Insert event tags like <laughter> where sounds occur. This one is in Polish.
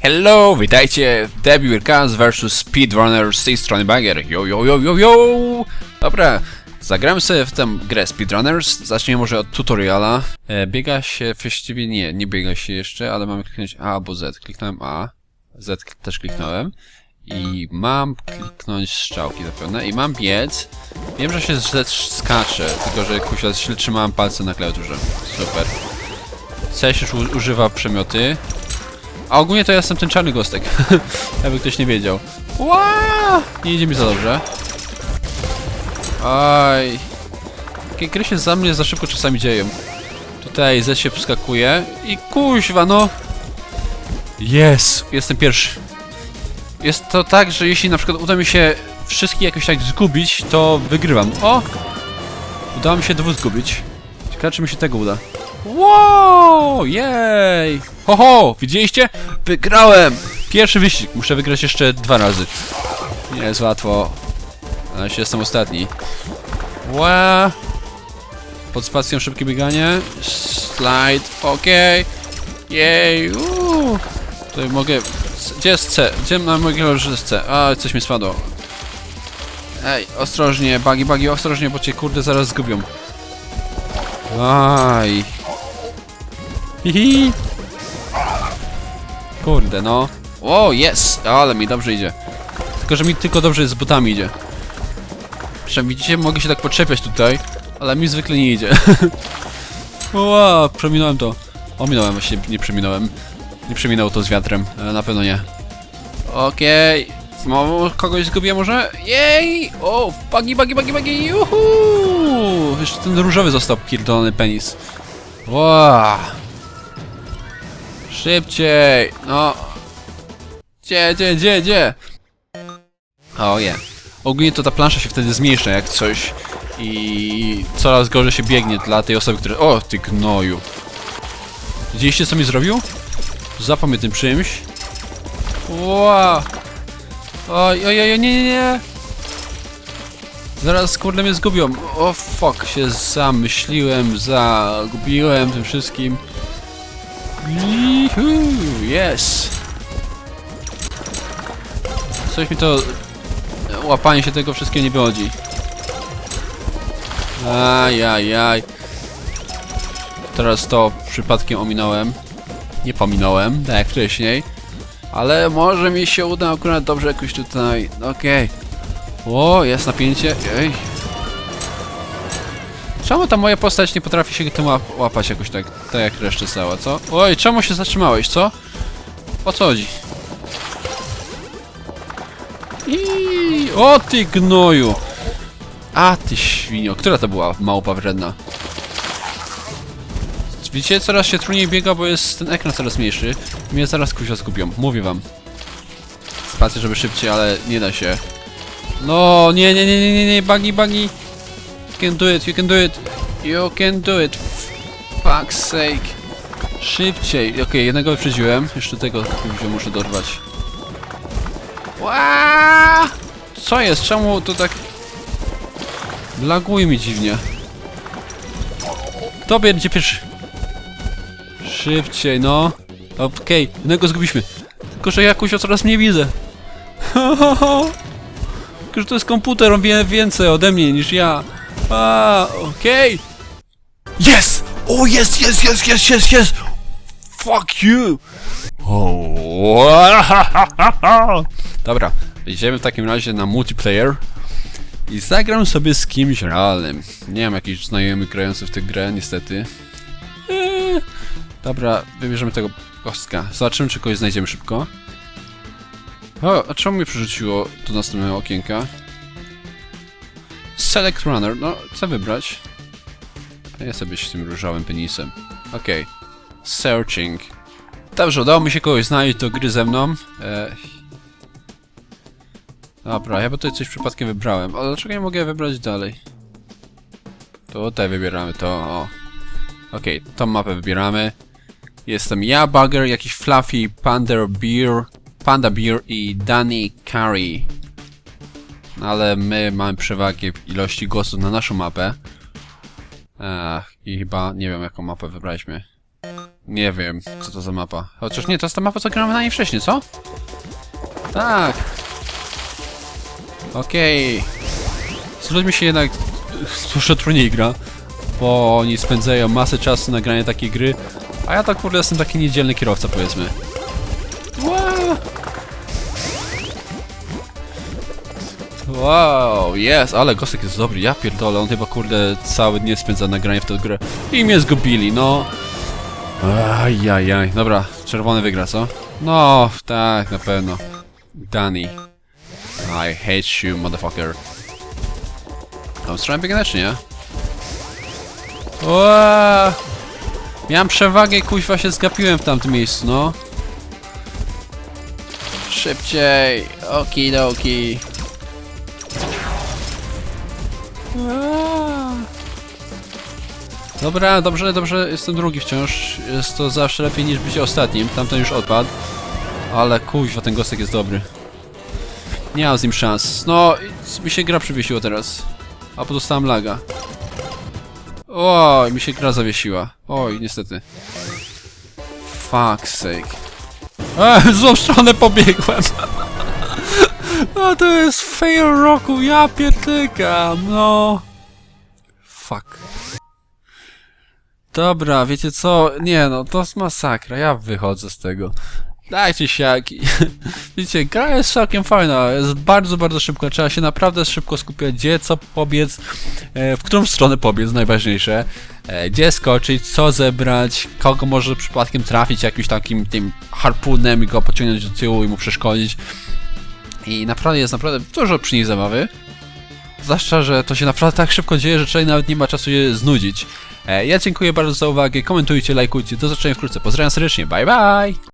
Hello, witajcie w Debut Cast vs Speedrunner z tej strony Bagger. Yo, yo, yo, yo, yo! Dobra, zagramy sobie w tę grę Speedrunners. Zacznijmy może od tutoriala. E, biega się, właściwie nie, nie biega się jeszcze, ale mamy kliknąć A albo Z. Kliknąłem A, Z też kliknąłem. I mam kliknąć strzałki zapewne i mam biec. Wiem, że się Z skacze, tylko że kusia źle trzymałem palce na klawiaturze. Super. C już używa przemioty. A ogólnie to ja jestem ten czarny gostek. <laughs> Jakby ktoś nie wiedział. Ła! Nie idzie mi za dobrze. Aj. Takie gry się za mnie za szybko czasami dzieją. Tutaj Z się wskakuje i kuźwa no. Jest! Jestem pierwszy. Jest to tak, że jeśli na przykład uda mi się wszystkich jakoś tak zgubić, to wygrywam. O! Udało mi się dwóch zgubić. Ciekawe, czy mi się tego uda. Wow! Jej! Ho, ho! Widzieliście? Wygrałem! Pierwszy wyścig. Muszę wygrać jeszcze dwa razy. Nie jest łatwo. Ale się jestem ostatni. Ła! Pod spacją szybkie bieganie. Slide. Okej. Jej! uuu. Tutaj mogę... Gdzie jest C? Gdzie na mojej C? A, coś mi spadło. Ej, ostrożnie, bagi, bagi, ostrożnie, bo cię kurde zaraz zgubią. Aj. Hihi. Kurde, no. O, jest! Ale mi dobrze idzie. Tylko, że mi tylko dobrze z butami idzie. Przynajmniej widzicie, mogę się tak podczepiać tutaj, ale mi zwykle nie idzie. <laughs> Ła, przeminąłem to. Ominąłem, właśnie nie przeminąłem. Nie przeminął to z wiatrem, na pewno nie. Okej. Znowu kogoś zgubię może? Jej! O, bagi, bagi, bagi, bagi, juhu! Jeszcze ten różowy został pierdolony penis. Ła! Szybciej! No! Gdzie, gdzie, gdzie, gdzie? O. Ogólnie to ta plansza się wtedy zmniejsza jak coś i coraz gorzej się biegnie dla tej osoby, która... O, ty gnoju! Widzieliście co mi zrobił? Zapał mnie tym czymś. Ła! Oj, oj, oj, nie, nie, nie! Zaraz kurde mnie zgubią. O fuck, się zamyśliłem, zagubiłem tym wszystkim. Yes! Coś mi to... Łapanie się tego wszystkiego nie wychodzi. Ajajaj. Teraz to przypadkiem ominąłem. Nie pominąłem, tak jak wcześniej. Ale może mi się uda akurat dobrze jakoś tutaj. Okej. O, jest napięcie. Ej. Czemu ta moja postać nie potrafi się tym łap łapać jakoś tak, tak jak reszta cała, co? Oj, czemu się zatrzymałeś, co? O co chodzi? I O ty gnoju! A ty świnio, która to była małpa wredna? Widzicie, coraz się trudniej biega, bo jest ten ekran coraz mniejszy. Mnie zaraz kuźwa skupią, mówię wam. Spację, żeby szybciej, ale nie da się. No, nie, nie, nie, nie, nie, nie, buggy, buggy. Can do it, you can do it. You can do it. Fuck's sake. Szybciej. Okej, jednego wyprzedziłem. Jeszcze tego muszę dorwać. Ła! Co jest? Czemu to tak... Laguje mi dziwnie. Kto będzie pierwszy? Szybciej, no. Okej, jednego zgubiliśmy. Tylko, że jakoś coraz mniej widzę. <laughs> Tylko, że to jest komputer, on wie więcej ode mnie niż ja. A, okej. Yes! O, jest, jest, jest, jest, jest, jest! Fuck you! O, <laughs> Dobra, idziemy w takim razie na multiplayer. I zagram sobie z kimś realnym. Nie mam jakichś znajomych grających w tę grę, niestety. Eee. Dobra, wybierzemy tego kostka. Zobaczymy, czy kogoś znajdziemy szybko. O, a czemu mnie przerzuciło do następnego okienka? Select Runner, no, co wybrać? Ja sobie z tym różowym penisem. Okej. Searching. Dobrze, udało mi się kogoś znaleźć do gry ze mną. E... Dobra, ja bo tutaj coś przypadkiem wybrałem. Ale dlaczego nie mogę wybrać dalej? Tutaj wybieramy to, o. Okej, tą mapę wybieramy. Jestem ja, Bugger, jakiś Fluffy, Panda Beer, Panda Beer i Danny Curry. Ale my mamy przewagę w ilości głosów na naszą mapę. Ach, i chyba nie wiem jaką mapę wybraliśmy. Nie wiem, co to za mapa. Chociaż nie, to jest ta mapa, co grałem na niej wcześniej, co? Tak. Okej. Z ludźmi się jednak dużo trudniej gra, bo oni spędzają masę czasu na granie takiej gry, a ja tak kurde jestem taki niedzielny kierowca, powiedzmy. Wow! Wow, jest, ale Gosek jest dobry, ja pierdolę, on chyba kurde cały dzień spędza na granie w tę grę i mnie zgubili, no. Ajajaj, dobra, czerwony wygra, co? No, tak, na pewno. Danny. I hate you, motherfucker. Tam strzałem biegnę, czy nie? Ua! Miałem przewagę i kuźwa się zgapiłem w tamtym miejscu, no. Szybciej! Okidoki. Dobra, dobrze, dobrze, jestem drugi wciąż. Jest to zawsze lepiej niż być ostatnim. Tamten już odpadł. Ale kuźwa, ten gostek jest dobry. Nie mam z nim szans. No, mi się gra przywiesiło teraz. A po dostałem laga. Oj, mi się gra zawiesiła. Oj, niestety. Fuck sake. Eee, <laughs> w złą stronę pobiegłem. <laughs> No to jest fail roku, ja pierdykam, no. Fuck. Dobra, wiecie co? Nie no, to jest masakra, ja wychodzę z tego. Dajcie siaki. <laughs> Widzicie, gra jest całkiem fajna, jest bardzo, bardzo szybka, trzeba się naprawdę szybko skupiać, gdzie co pobiec, e, w którą stronę pobiec, najważniejsze, e, gdzie skoczyć, co zebrać, kogo może przypadkiem trafić jakimś takim tym harpunem i go pociągnąć do tyłu i mu przeszkodzić. I naprawdę jest naprawdę dużo przy niej zabawy. Zwłaszcza, że to się naprawdę tak szybko dzieje, że człowiek nawet nie ma czasu je znudzić. E, ja dziękuję bardzo za uwagę, komentujcie, lajkujcie, do zobaczenia wkrótce, pozdrawiam serdecznie, bye bye!